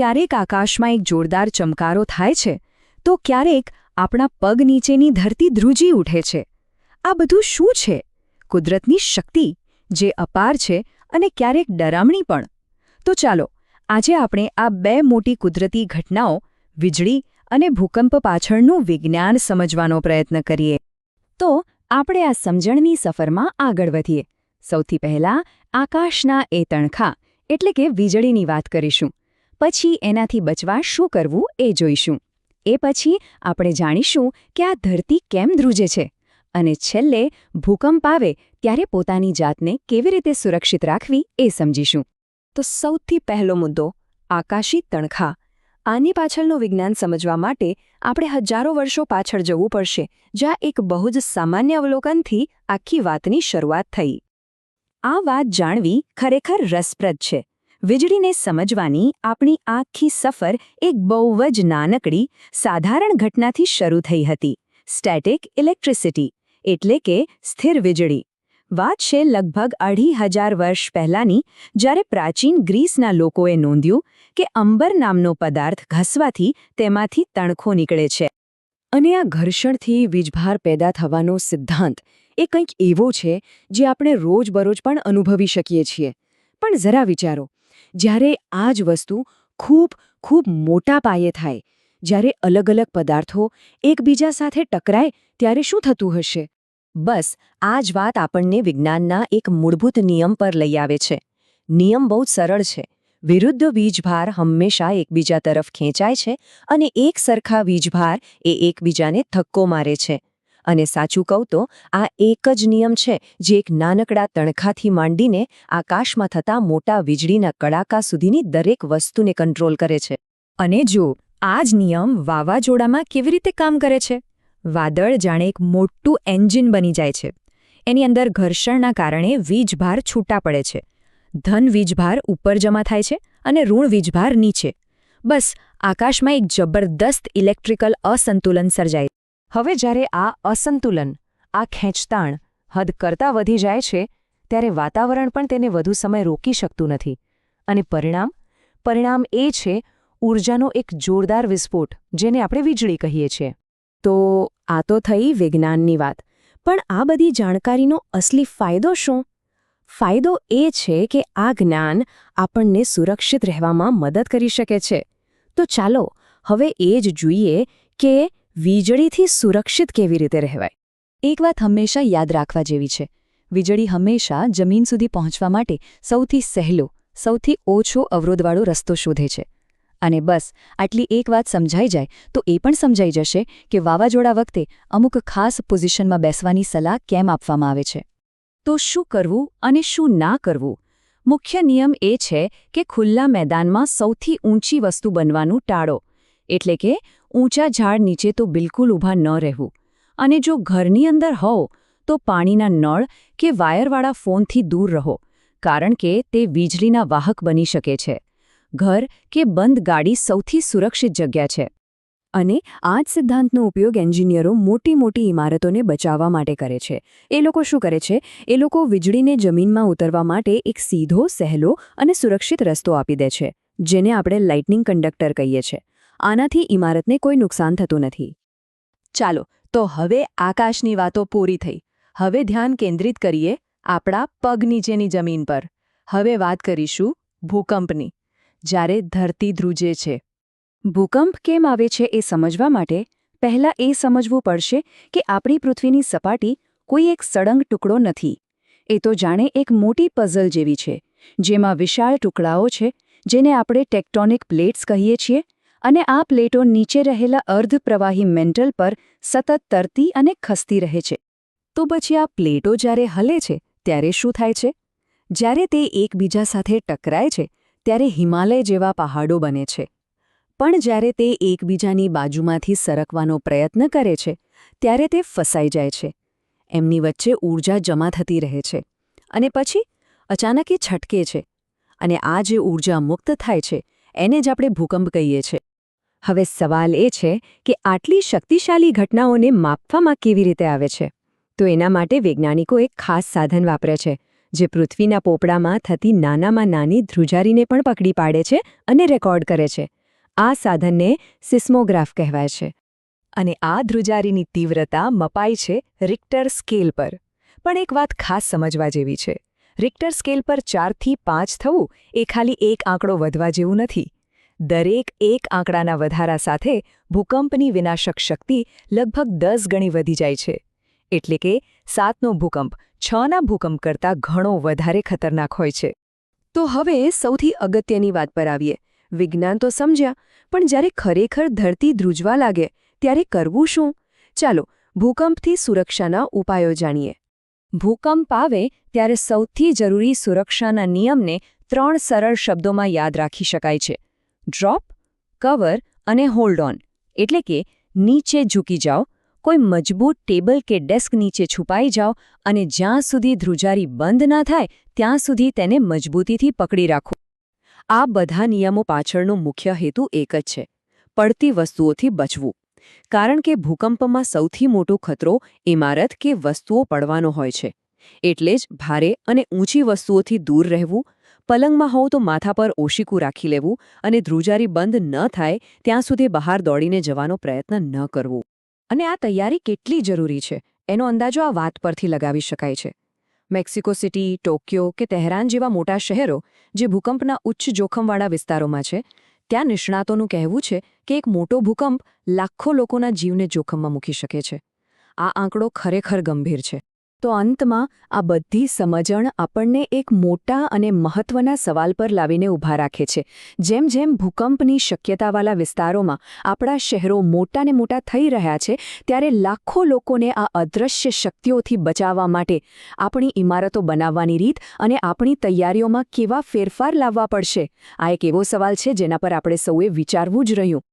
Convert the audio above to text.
ક્યારેક આકાશમાં એક જોરદાર ચમકારો થાય છે, તો ક્યારેક આપણા પગ નીચેની ધરતી ધ્રુજી ઉઠે છે. આ બધું શું છે? કુદરતની શક્તિ, જે અપાર છે અને ક્યારેક ડરામણી પણ. તો ચાલો, આજે આપણે આ બે મોટી કુદરતી ઘટનાઓ, વીજળી અને ભૂકંપ પાછળનું વિજ્ઞાન સમજવાનો પ્રયત્ન કરીએ. તો, આપણે આ સમજણની સફરમાં આગળ વધીએ. સૌથી પહેલાં, આકાશના એ તણખા, એટલે કે વીજળીની વાત કરીશું. પછી એનાથી બચવા શું કરવું એ જોઈશું. એ પછી આપણે જાણીશું કે આ ધરતી કેમ ધ્રુજે છે અને છેલ્લે ભૂકંપ આવે ત્યારે પોતાની જાતને કેવી રીતે સુરક્ષિત રાખવી એ સમજીશું. તો સૌથી પહેલો મુદ્દો, આકાશી તણખા. આની પાછળનું વિજ્ઞાન સમજવા માટે આપણે હજારો વર્ષો પાછળ જવું પડશે, જ્યાં એક બહુ જ સામાન્ય અવલોકનથી આખી વાતની શરૂઆત થઈ. આ વાત જાણવી ખરેખર રસપ્રદ છે. વીજળીને સમજવાની આપણી આખી સફર એક બહુ જ નાનકડી, સાધારણ ઘટનાથી શરૂ થઈ હતી. સ્ટેટિક ઇલેક્ટ્રિસિટી એટલે કે સ્થિર વીજળી. વાત છે લગભગ અઢી હજાર વર્ષ પહેલાંની, જ્યારે પ્રાચીન ગ્રીસના લોકોએ નોંધ્યું કે અંબર નામનો પદાર્થ ઘસવાથી તેમાંથી તણખો નીકળે છે. અને આ ઘર્ષણથી વીજભાર પેદા થવાનો સિદ્ધાંત એ કંઈક એવો છે જે આપણે રોજબરોજ પણ અનુભવી શકીએ છીએ. પણ જરા વિચારો જ્યારે આ જ વસ્તુ ખૂબ ખૂબ મોટા પાયે થાય, જ્યારે અલગ અલગ પદાર્થો એકબીજા સાથે ટકરાય, ત્યારે શું થતું હશે? બસ, આ જ વાત આપણને વિજ્ઞાનના એક મૂળભૂત નિયમ પર લઈ આવે છે. નિયમ બહુ જ સરળ છે. વિરુદ્ધ વીજભાર હંમેશા એકબીજા તરફ ખેંચાય છે અને એક સરખા વીજભાર એ એકબીજાને ધક્કો મારે છે. અને સાચું કહું તો, આ એક જ નિયમ છે, જે એક નાનકડા તણખાથી માંડીને આકાશમાં થતા મોટા વીજળીના કડાકા સુધીની દરેક વસ્તુને કંટ્રોલ કરે છે. અને જો આ જ નિયમ વાવાઝોડામાં કેવી રીતે કામ કરે છે? વાદળ જાણે એક મોટું એન્જિન બની જાય છે. એની અંદર ઘર્ષણના કારણે વીજભાર છૂટા પડે છે. ધન વીજભાર ઉપર જમા થાય છે અને ઋણ વીજભાર નીચે. બસ, આકાશમાં એક જબરદસ્ત ઇલેક્ટ્રિકલ અસંતુલન સર્જાય. હવે જ્યારે આ અસંતુલન, આ ખેંચતાણ હદ કરતાં વધી જાય છે, ત્યારે વાતાવરણ પણ તેને વધુ સમય રોકી શકતું નથી. અને પરિણામ? પરિણામ એ છે ઊર્જાનો એક જોરદાર વિસ્ફોટ, જેને આપણે વીજળી કહીએ છીએ. તો આ તો થઈ વિજ્ઞાનની વાત, પણ આ બધી જાણકારીનો અસલી ફાયદો શું? ફાયદો એ છે કે આ જ્ઞાન આપણને સુરક્ષિત રહેવામાં મદદ કરી શકે છે. તો ચાલો, હવે એ જ જોઈએ કે વીજળીથી સુરક્ષિત કેવી રીતે રહેવાય? એક વાત હંમેશા યાદ રાખવા જેવી છે. વીજળી હંમેશા જમીન સુધી પહોંચવા માટે સૌથી સહેલો, સૌથી ઓછો અવરોધવાળો રસ્તો શોધે છે. અને બસ, આટલી એક વાત સમજાઈ જાય તો એ પણ સમજાઈ જશે કે વાવાઝોડા વખતે અમુક ખાસ પોઝિશનમાં બેસવાની સલાહ કેમ આપવામાં આવે છે. તો શું કરવું અને શું ના કરવું? મુખ્ય નિયમ એ છે કે ખુલ્લા મેદાનમાં સૌથી ઊંચી વસ્તુ બનવાનું ટાળો. એટલે કે ઊંચા ઝાડ નીચે તો બિલકુલ ઊભા ન રહેવું. અને જો ઘરની અંદર હોવ, તો પાણીના નળ કે વાયરવાળા ફોનથી દૂર રહો, કારણ કે તે વીજળીના વાહક બની શકે છે. ઘર કે બંધ ગાડી સૌથી સુરક્ષિત જગ્યા છે. અને આ જ સિદ્ધાંતનો ઉપયોગ એન્જિનિયરો મોટી મોટી ઇમારતોને બચાવવા માટે કરે છે. એ લોકો શું કરે છે? એ લોકો વીજળીને જમીનમાં ઉતરવા માટે એક સીધો, સહેલો અને સુરક્ષિત રસ્તો આપી દે છે, જેને આપણે લાઇટનિંગ કંડક્ટર કહીએ છીએ. આનાથી ઇમારતને કોઈ નુકસાન થતું નથી. ચાલો, તો હવે આકાશની વાતો પૂરી થઈ. હવે ધ્યાન કેન્દ્રિત કરીએ આપણા પગ નીચેની જમીન પર. હવે વાત કરીશું ભૂકંપની. જ્યારે ધરતી ધ્રુજે છે. ભૂકંપ કેમ આવે છે એ સમજવા માટે પહેલાં એ સમજવું પડશે કે આપણી પૃથ્વીની સપાટી કોઈ એક સળંગ ટુકડો નથી. એ તો જાણે એક મોટી પઝલ જેવી છે, જેમાં વિશાળ ટુકડાઓ છે, જેને આપણે ટેક્ટોનિક પ્લેટ્સ કહીએ છીએ અને આ પ્લેટો નીચે રહેલા અર્ધપ્રવાહી મેન્ટલ પર સતત તરતી અને ખસતી રહે છે. તો પછી આ પ્લેટો જ્યારે હલે છે, ત્યારે શું થાય છે? જ્યારે તે એકબીજા સાથે ટકરાય છે, ત્યારે હિમાલય જેવા પહાડો બને છે. પણ જ્યારે તે એકબીજાની બાજુમાંથી સરકવાનો પ્રયત્ન કરે છે, ત્યારે તે ફસાઈ જાય છે. એમની વચ્ચે ઊર્જા જમા થતી રહે છે. અને પછી અચાનક એ છટકે છે. અને આ જે ઊર્જા મુક્ત થાય છે, એને જ આપણે ભૂકંપ કહીએ છીએ. હવે સવાલ એ છે કે આટલી શક્તિશાળી ઘટનાઓને માપવામાં કેવી રીતે આવે છે? તો એના માટે વૈજ્ઞાનિકો એક ખાસ સાધન વાપરે છે, જે પૃથ્વીના પોપડામાં થતી નાનામાં નાની ધ્રુજારીને પણ પકડી પાડે છે અને રેકોર્ડ કરે છે. આ સાધનને સિસ્મોગ્રાફ કહેવાય છે. અને આ ધ્રુજારીની તીવ્રતા મપાય છે રિક્ટર સ્કેલ પર. પણ એક વાત ખાસ સમજવા જેવી છે. રિક્ટર સ્કેલ પર ચારથી પાંચ થવું એ ખાલી એક આંકડો વધવા જેવું નથી. દરેક એક આંકડાના વધારા સાથે ભૂકંપની વિનાશક શક્તિ લગભગ દસ ગણી વધી જાય છે. એટલે કે સાતનો ભૂકંપ છના ભૂકંપ કરતાં ઘણો વધારે ખતરનાક હોય છે. તો હવે સૌથી અગત્યની વાત પર આવીએ. વિજ્ઞાન તો સમજ્યા, પણ જ્યારે ખરેખર ધરતી ધ્રુજવા લાગે, ત્યારે કરવું શું? ચાલો, ભૂકંપથી સુરક્ષાના ઉપાયો જાણીએ. ભૂકંપ આવે ત્યારે સૌથી જરૂરી સુરક્ષાના નિયમને ત્રણ સરળ શબ્દોમાં યાદ રાખી શકાય છે. ડ્રોપ કવર અને હોલ્ડ ઓન એટલે કે નીચે ઝૂકી જાઓ, કોઈ મજબૂત ટેબલ કે ડેસ્ક નીચે છુપાઈ જાઓ અને જ્યાં સુધી ધ્રુજારી બંધ ના થાય, ત્યાં સુધી તેને મજબૂતીથી પકડી રાખો. આ બધા નિયમો પાછળનો મુખ્ય હેતુ એક જ છે, પડતી વસ્તુઓથી બચવું. કારણ કે ભૂકંપમાં સૌથી મોટો ખતરો ઇમારત કે વસ્તુઓ પડવાનો હોય છે. એટલે જ ભારે અને ઊંચી વસ્તુઓથી દૂર રહેવું પલંગમાં હોવ તો માથા પર ઓશીકું રાખી લેવું અને ધ્રુજારી બંધ ન થાય ત્યાં સુધી બહાર દોડીને જવાનો પ્રયત્ન ન કરવો. અને આ તૈયારી કેટલી જરૂરી છે? એનો અંદાજો આ વાત પરથી લગાવી શકાય છે. મેક્સિકો સિટી, ટોક્યો કે તહેરાન જેવા મોટા શહેરો, જે ભૂકંપના ઉચ્ચ જોખમવાળા વિસ્તારોમાં છે, ત્યાં નિષ્ણાતોનું કહેવું છે કે એક મોટો ભૂકંપ લાખો લોકોના જીવને જોખમમાં મૂકી શકે છે. આ આંકડો ખરેખર ગંભીર છે. તો અંતમાં, આ બધી સમજણ આપણને એક મોટા અને મહત્વના સવાલ પર લાવીને ઊભા રાખે છે. જેમ જેમ ભૂકંપની શક્યતાવાળા વિસ્તારોમાં આપણા શહેરો મોટાને મોટા થઈ રહ્યા છે, ત્યારે લાખો લોકોને આ અદૃશ્ય શક્તિઓથી બચાવવા માટે આપણી ઇમારતો બનાવવાની રીત અને આપણી તૈયારીઓમાં કેવા ફેરફાર લાવવા પડશે? આ એક એવો સવાલ છે જેના પર આપણે સૌએ વિચારવું જ રહ્યું.